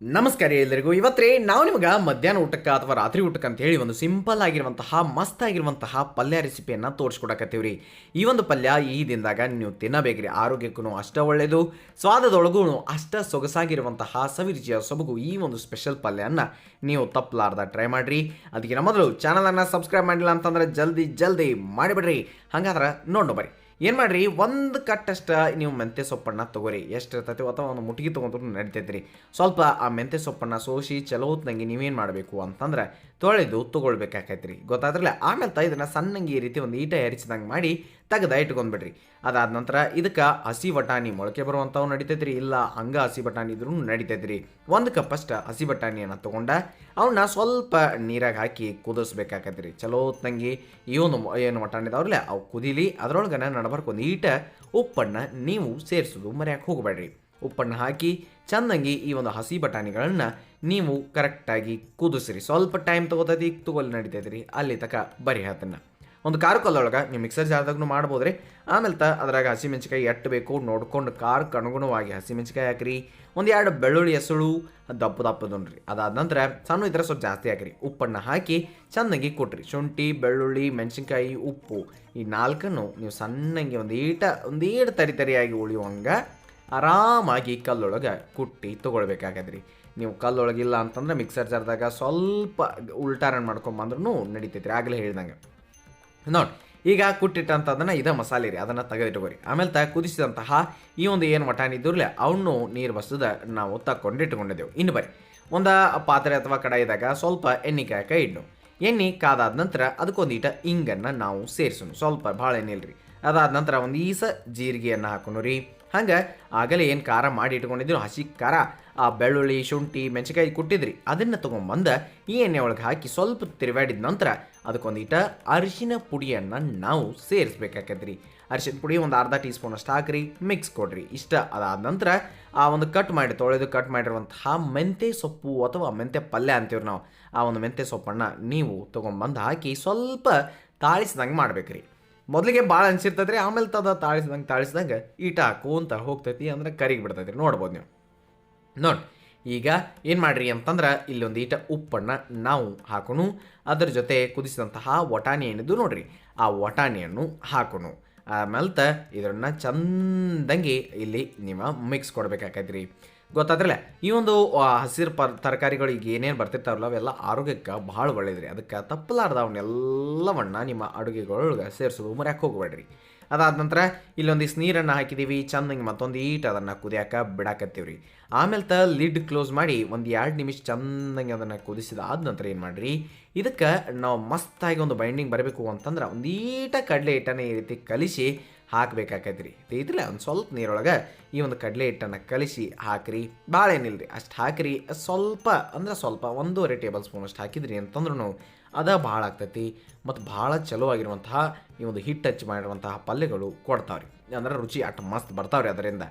ನಮಸ್ಕಾರ ಎಲ್ಲರಿಗೂ. ಇವತ್ತೇ ನಾವು ನಿಮಗೆ ಮಧ್ಯಾಹ್ನ ಊಟಕ್ಕೆ ಅಥವಾ ರಾತ್ರಿ ಊಟಕ್ಕೆ ಅಂತ ಹೇಳಿ ಒಂದು ಸಿಂಪಲ್ ಆಗಿರುವಂತಹ, ಮಸ್ತ್ ಆಗಿರುವಂತಹ ಪಲ್ಯ ರೆಸಿಪಿಯನ್ನು ರೀ ಈ ಒಂದು ಪಲ್ಯ ಈ ದಿನದಾಗ ನೀವು ತಿನ್ನಬೇಕ್ರಿ. ಆರೋಗ್ಯಕ್ಕೂ ಅಷ್ಟೇ ಒಳ್ಳೆಯದು ಸ್ವಾದದೊಳಗೂ ಅಷ್ಟ ಸೊಗಸಾಗಿರುವಂತಹ ಸವಿರುಚಿಯ ಸೊಬಗು ಈ ಒಂದು ಸ್ಪೆಷಲ್ ಪಲ್ಯನ ನೀವು ತಪ್ಪಲಾರ್ದ ಟ್ರೈ ಮಾಡಿರಿ. ಅದಕ್ಕಿಂತ ಮೊದಲು ಚಾನಲನ್ನು ಸಬ್ಸ್ಕ್ರೈಬ್ ಮಾಡಿಲ್ಲ ಅಂತಂದ್ರೆ ಜಲ್ದಿ ಜಲ್ದಿ ಮಾಡಿಬಿಡ್ರಿ. ಹಂಗಾದ್ರೆ ನೋಡೋ ಬರ್ರಿ ಏನು ಮಾಡಿರಿ? ಒಂದು ಕಟ್ಟಷ್ಟು ನೀವು ಮೆಂತ್ಯ ಸೊಪ್ಪನ್ನು ತಗೋರಿ. ಎಷ್ಟು ಇರ್ತೈತಿ ಅಥವಾ ಒಂದು ಮುಟ್ಗಿ ತೊಗೊಂಡ್ರು ನಡಿತೈತ್ರಿ. ಸ್ವಲ್ಪ ಆ ಮೆಂತ್ಯ ಸೊಪ್ಪನ್ನು ಸೋಸಿ ಚಲೋ ಹೊತ್ನಂಗೆ ನೀವೇನು ಮಾಡಬೇಕು ಅಂತಂದ್ರೆ ತೊಳೆದು ತೊಗೊಳ್ಬೇಕಾಕೈತ್ರಿ. ಗೊತ್ತಾದ್ರಲ್ಲ? ಆಮೇಲೆ ತ ಇದನ್ನು ಸಣ್ಣಂಗೆ ಈ ರೀತಿ ಒಂದು ಈಟ ಹೆರಿಸಿದಂಗೆ ಮಾಡಿ ತೆಗೆದ ಇಟ್ಕೊಂಡ್ಬಿಡ್ರಿ ಅದಾದ ನಂತರ ಇದಕ್ಕೆ ಹಸಿ ಬಟಾಣಿ ಮೊಳಕೆ ಬರುವಂಥವು ನಡಿತೈತೆ ರೀ ಇಲ್ಲ ಹಂಗ ಹಸಿ ಬಟಾಣಿ ಇದ್ರೂ ನಡಿತೈತೆ ರೀ ಒಂದು ಕಪ್ ಅಷ್ಟು ಹಸಿ ಬಟಾಣಿಯನ್ನು ತೊಗೊಂಡ ಅವನ್ನ ಸ್ವಲ್ಪ ನೀರಾಗ ಹಾಕಿ ಕುದಿಸ್ಬೇಕಾಕತ್ರಿ. ಚಲೋ ತಂಗಿ ಒಂದು ಏನು ಬಟಾಣಿ ಇದಾವ್ರಲ್ಲ ಅವು ಕುದೀಲಿ, ಅದ್ರೊಳಗನ ನಡಬರ್ಕ್ ಒಂದು ಈಟ ಉಪ್ಪನ್ನು ನೀವು ಸೇರಿಸೋದು ಮರ್ಯಾಕೆ ಹೋಗಬೇಡ್ರಿ. ಉಪ್ಪನ್ನು ಹಾಕಿ ಚೆಂದಂಗಿ ಈ ಒಂದು ಹಸಿ ಬಟಾಣಿಗಳನ್ನು ನೀವು ಕರೆಕ್ಟಾಗಿ ಕುದಿಸ್ರಿ. ಸ್ವಲ್ಪ ಟೈಮ್ ತೊಗೋತೈತಿ, ತಗೋಲಿ ನಡಿತೈತಿ ರೀ ಅಲ್ಲಿ ತಕ ಬರಿ ಅದನ್ನು ಒಂದು ಕಾರ್ಕಲ್ಲೊಳಗೆ ನೀವು ಮಿಕ್ಸರ್ ಜಾರ್ದಾಗೂ ಮಾಡ್ಬೋದು ರೀ ಆಮೇಲೆ ತ ಅದ್ರಾಗ ಹಸಿಮೆಣ್ಸಿಕಾಯಿ ಎಟ್ಟು ಬೇಕು ನೋಡ್ಕೊಂಡು ಖಾರಕ್ಕೆ ಅನುಗುಣವಾಗಿ ಹಸಿಮೆಣ್ಸಿಕಾಯಿ ಹಾಕ್ರಿ. ಒಂದು ಎರಡು ಬೆಳ್ಳುಳ್ಳಿ ಹೆಸಳು ದಪ್ಪ ದಪ್ಪದನ್ರಿ ಅದಾದ ನಂತರ ಸಣ್ಣ ಇದ್ರೆ ಸ್ವಲ್ಪ ಜಾಸ್ತಿ ಹಾಕ್ರಿ. ಉಪ್ಪನ್ನು ಹಾಕಿ ಚೆನ್ನಾಗಿ ಕೊಟ್ರಿ. ಶುಂಠಿ, ಬೆಳ್ಳುಳ್ಳಿ, ಮೆಣಸಿನ್ಕಾಯಿ, ಉಪ್ಪು ಈ ನಾಲ್ಕನ್ನು ನೀವು ಸಣ್ಣಗೆ ಒಂದು ಈಟ, ಒಂದು ತರಿ ತರಿಯಾಗಿ ಉಳಿಯುವಂಗೆ ಆರಾಮಾಗಿ ಕಲ್ಲೊಳಗೆ ಕುಟ್ಟಿ ತೊಗೊಳ್ಬೇಕಾಗದ್ರಿ. ನೀವು ಕಲ್ಲೊಳಗಿಲ್ಲ ಅಂತಂದ್ರೆ ಮಿಕ್ಸರ್ ಜಾರ್ದಾಗ ಸ್ವಲ್ಪ ಉಲ್ಟಾರನ್ ಮಾಡ್ಕೊಂಬಂದ್ರೂ ನಡೀತೈತ್ರಿ. ಆಗಲೇ ಹೇಳ್ದಂಗೆ. ನೋಡಿ ಈಗ ಕುಟ್ಟಿಟ್ಟಂಥದ್ದನ್ನು ಇದೇ ಮಸಾಲೆ ರೀ, ಅದನ್ನು ತೆಗೆದಿಟ್ಕೋರಿ. ಆಮೇಲೆ ತ ಕುದಿಸಿದಂತಹ ಈ ಒಂದು ಏನು ಮಟಾಣಿ ಇದ್ದಿರಲಿ, ಅವನು ನೀರು ಬಸದ ನಾವು ತಕ್ಕೊಂಡು ಇಟ್ಕೊಂಡಿದ್ದೆವು ಇನ್ನು ಬರೀ ಒಂದು ಪಾತ್ರೆ ಅಥವಾ ಕಡಾಯಿದಾಗ ಸ್ವಲ್ಪ ಎಣ್ಣೆ ಕಾಯಕ ಇಡ್ನು. ಎಣ್ಣೆ ಕಾದಾದ ನಂತರ ಅದಕ್ಕೊಂದೀಟ ಇಂಗನ್ನು ನಾವು ಸೇರಿಸೋಣ ಸ್ವಲ್ಪ ಭಾಳ ಎಣ್ಣೆ ಇಲ್ರಿ. ಅದಾದ ನಂತರ ಒಂದು ಈಸ ಜೀರಿಗೆಯನ್ನು ಹಾಕೊಂಡು ರೀ. ಹಂಗೆ ಆಗಲೇ ಏನು ಖಾರ ಮಾಡಿ ಇಟ್ಕೊಂಡಿದ್ರು, ಹಸಿ ಖಾರ, ಆ ಬೆಳ್ಳುಳ್ಳಿ, ಶುಂಠಿ ಮೆಣಸಿಕಾಯಿ ಕುಟ್ಟಿದ್ರಿ. ಅದನ್ನು ತೊಗೊಂಬಂದ ಈ ಎಣ್ಣೆ ಒಳಗೆ ಹಾಕಿ ಸ್ವಲ್ಪ ತಿರುವಾಡಿದ ನಂತರ ಅದಕ್ಕೊಂದೀಟ ಅರಿಶಿನ ಪುಡಿಯನ್ನು ನಾವು ಸೇರಿಸ್ಬೇಕಾಕೈತ್ರಿ. ಅರಿಶಿನ ಪುಡಿ ಒಂದು ಅರ್ಧ ಟೀ ಸ್ಪೂನ್ ಅಷ್ಟು ಹಾಕ್ರಿ ಮಿಕ್ಸ್ ಕೊಡ್ರಿ. ಇಷ್ಟ ಅದಾದ ನಂತರ ಆ ಒಂದು ಕಟ್ ಮಾಡಿ, ತೊಳೆದು ಕಟ್ ಮಾಡಿರುವಂತಹ ಮೆಂತೆ ಸೊಪ್ಪು ಅಥವಾ ಮೆಂತೆ ಪಲ್ಯ ಅಂತೀವಿ ನಾವು. ಆ ಒಂದು ಮೆಂತೆ ಸೊಪ್ಪನ್ನು ನೀವು ತೊಗೊಂಬಂದು ಹಾಕಿ ಸ್ವಲ್ಪ ತಾಳಿಸ್ದಂಗೆ ಮಾಡ್ಬೇಕ್ರಿ. ಮೊದಲಿಗೆ ಭಾಳ ಅನ್ಸಿರ್ತದ್ರಿ, ಆಮೇಲೆ ತದ ತಾಳಿಸ್ದಂಗೆ ತಾಳಿಸ್ದಂಗೆ ಈಟ ಹಾಕೋಂತ ಹೋಗ್ತೈತಿ ಅಂದ್ರೆ ಕರಿಗೆ ಬಿಡ್ತೈತಿ ನೋಡ್ಬೋದು ನೀವು. ನೋಡಿ, ಈಗ ಏನು ಮಾಡ್ರಿ ಅಂತಂದ್ರೆ ಇಲ್ಲೊಂದು ಈಟ ಉಪ್ಪನ್ನು ನಾವು ಹಾಕೋಣ ಅದರ ಜೊತೆ ಕುದಿಸಿದಂತಹ ವಟಾಣಿ ಏನಿದ್ದು ನೋಡ್ರಿ, ಆ ವಟಾಣಿಯನ್ನು ಹಾಕೋಣ ಆಮೇಲೆ ತ ಚಂದಂಗೆ ಇಲ್ಲಿ ನೀವು ಮಿಕ್ಸ್ ಕೊಡ್ಬೇಕಾಕೈತ್ರಿ. ಗೊತ್ತಾದ್ರಲ್ಲ, ಈ ಒಂದು ಹಸಿರು ಪರ್ ತರಕಾರಿಗಳು ಈಗ ಏನೇನು ಬರ್ತಿರ್ತಾವಲ್ಲ, ಅವೆಲ್ಲ ಆರೋಗ್ಯಕ್ಕೆ ಭಾಳ ಒಳ್ಳೇದ್ರಿ. ಅದಕ್ಕೆ ತಪ್ಪಲಾರ್ದ ಅವನ್ನೆಲ್ಲವನ್ನ ನಿಮ್ಮ ಅಡುಗೆಗಳೊಳಗೆ ಸೇರಿಸೋದು ಮರ್ಯಾಕೆ ಹೋಗ್ಬೇಡ್ರಿ. ಅದಾದ ನಂತರ ಇಲ್ಲೊಂದಿಷ್ಟು ನೀರನ್ನು ಹಾಕಿದ್ದೀವಿ ಚಂದಂಗೆ ಮತ್ತೊಂದು ಈಟ್ ಅದನ್ನು ಕುದಿಯಾಕ ಬಿಡಾಕತ್ತೀವ್ರಿ. ಆಮೇಲೆ ತ ಲಿಡ್ ಕ್ಲೋಸ್ ಮಾಡಿ ಒಂದು ಎರಡು ನಿಮಿಷ ಚಂದಂಗೆ ಅದನ್ನು ಕುದಿಸಿದ ಆದ ನಂತರ ಏನು ಮಾಡಿರಿ? ಇದಕ್ಕೆ ನಾವು ಮಸ್ತಾಗಿ ಒಂದು ಬೈಂಡಿಂಗ್ ಬರಬೇಕು ಅಂತಂದ್ರೆ ಒಂದು ಈಟ ಕಡಲೆ ಹಿಟ್ಟನ್ನು ಈ ರೀತಿ ಕಲಿಸಿ ಹಾಕ್ಬೇಕಾಕೈತ್ರಿ. ಇದ್ರಲ್ಲ ಒಂದು ಸ್ವಲ್ಪ ನೀರೊಳಗೆ ಈ ಒಂದು ಕಡಲೆ ಹಿಟ್ಟನ್ನು ಕಲಿಸಿ ಹಾಕ್ರಿ. ಭಾಳ ಏನಿಲ್ರಿ ಅಷ್ಟು ಹಾಕ್ರಿ. ಸ್ವಲ್ಪ, ಅಂದ್ರೆ ಸ್ವಲ್ಪ ಒಂದೂವರೆ ಟೇಬಲ್ ಸ್ಪೂನ್ ಅಷ್ಟು ಹಾಕಿದ್ರಿ ಅಂತಂದ್ರೂ ಅದ ಭಾಳ ಆಗ್ತೈತಿ. ಮತ್ತು ಭಾಳ ಚಲೋ ಆಗಿರುವಂತಹ ಈ ಒಂದು ಹಿಟ್ಟು ಹಚ್ಚಿ ಮಾಡಿರುವಂತಹ ಪಲ್ಯಗಳು ಕೊಡ್ತಾವ್ರಿ. ಅಂದ್ರೆ ರುಚಿ ಅಷ್ಟು ಮಸ್ತ್ ಬರ್ತಾವ್ರಿ ಅದರಿಂದ.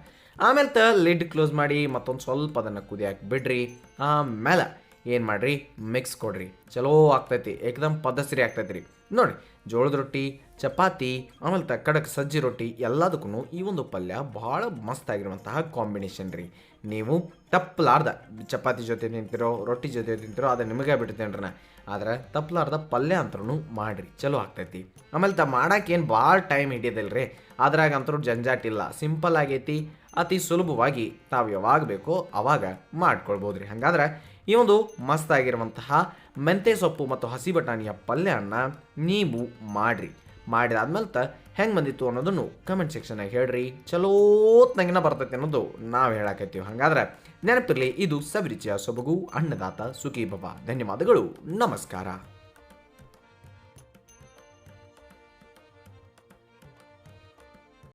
ಆಮೇಲೆ ತ ಲಿಡ್ ಕ್ಲೋಸ್ ಮಾಡಿ ಮತ್ತೊಂದು ಸ್ವಲ್ಪ ಅದನ್ನು ಕುದಿಯಾಕಿ ಬಿಡ್ರಿ. ಆಮೇಲೆ ಏನು ಮಾಡಿರಿ? ಮಿಕ್ಸ್ ಕೊಡ್ರಿ. ಚಲೋ ಆಗ್ತೈತಿ. ಏಕದಮ್ ಪದಸರಿ ಆಗ್ತೈತಿ ರೀ ನೋಡಿ, ಜೋಳದ ರೊಟ್ಟಿ, ಚಪಾತಿ, ಆಮೇಲೆ ತ ಸಜ್ಜಿ ರೊಟ್ಟಿ ಎಲ್ಲದಕ್ಕೂ ಈ ಒಂದು ಪಲ್ಯ ಭಾಳ ಮಸ್ತ್ ಆಗಿರುವಂತಹ ಕಾಂಬಿನೇಷನ್ ರೀ. ನೀವು ತಪ್ಪಲಾರ್ದ ಚಪಾತಿ ಜೊತೆ ತಿಂತಿರೋ, ರೊಟ್ಟಿ ಜೊತೆ ತಿಂತಿರೋ, ಅದು ನಿಮಗೆ ಬಿಡ್ತೇನೆ ನಾ ಆದ್ರೆ ತಪ್ಪಲಾರ್ದ ಪಲ್ಯ ಅಂತರೂ ಮಾಡ್ರಿ. ಚಲೋ ಆಗ್ತೈತಿ. ಆಮೇಲೆ ತ ಮಾಡೋಕ್ಕೇನು ಭಾಳ ಟೈಮ್ ಹಿಡಿಯೋದಿಲ್ರಿ. ಅದ್ರಾಗ ಅಂತರೂ ಜಂಜಾಟಿಲ್ಲ. ಸಿಂಪಲ್ ಆಗೈತಿ. ಅತಿ ಸುಲಭವಾಗಿ ತಾವು ಯಾವಾಗ ಬೇಕೋ ಅವಾಗ ಮಾಡ್ಕೊಳ್ಬೋದ್ರಿ. ಹಾಗಾದ್ರೆ ಈ ಒಂದು ಮಸ್ತ್ ಆಗಿರುವಂತಹ ಮೆಂತೆ ಸೊಪ್ಪು ಮತ್ತು ಹಸಿ ಬಟಾಣಿಯ ಪಲ್ಯವನ್ನು ನೀವು ಮಾಡ್ರಿ. ಮಾಡಿದಾದ್ಮೇಲೆ ತ ಹೆಂಗೆ ಬಂದಿತ್ತು ಅನ್ನೋದನ್ನು ಕಮೆಂಟ್ ಸೆಕ್ಷನಾಗ ಹೇಳ್ರಿ. ಚಲೋತ್ನಂಗಿನ ಬರ್ತೈತಿ ಅನ್ನೋದು ನಾವು ಹೇಳಾಕತ್ತೀವಿ. ಹಾಗಾದ್ರೆ ನೆನಪಿರಲಿ, ಇದು ಸವಿರುಚಿಯ ಸೊಬಗು, ಅನ್ನದಾತ ಸುಖಿ ಬಾಬಾ ಧನ್ಯವಾದಗಳು. ನಮಸ್ಕಾರ.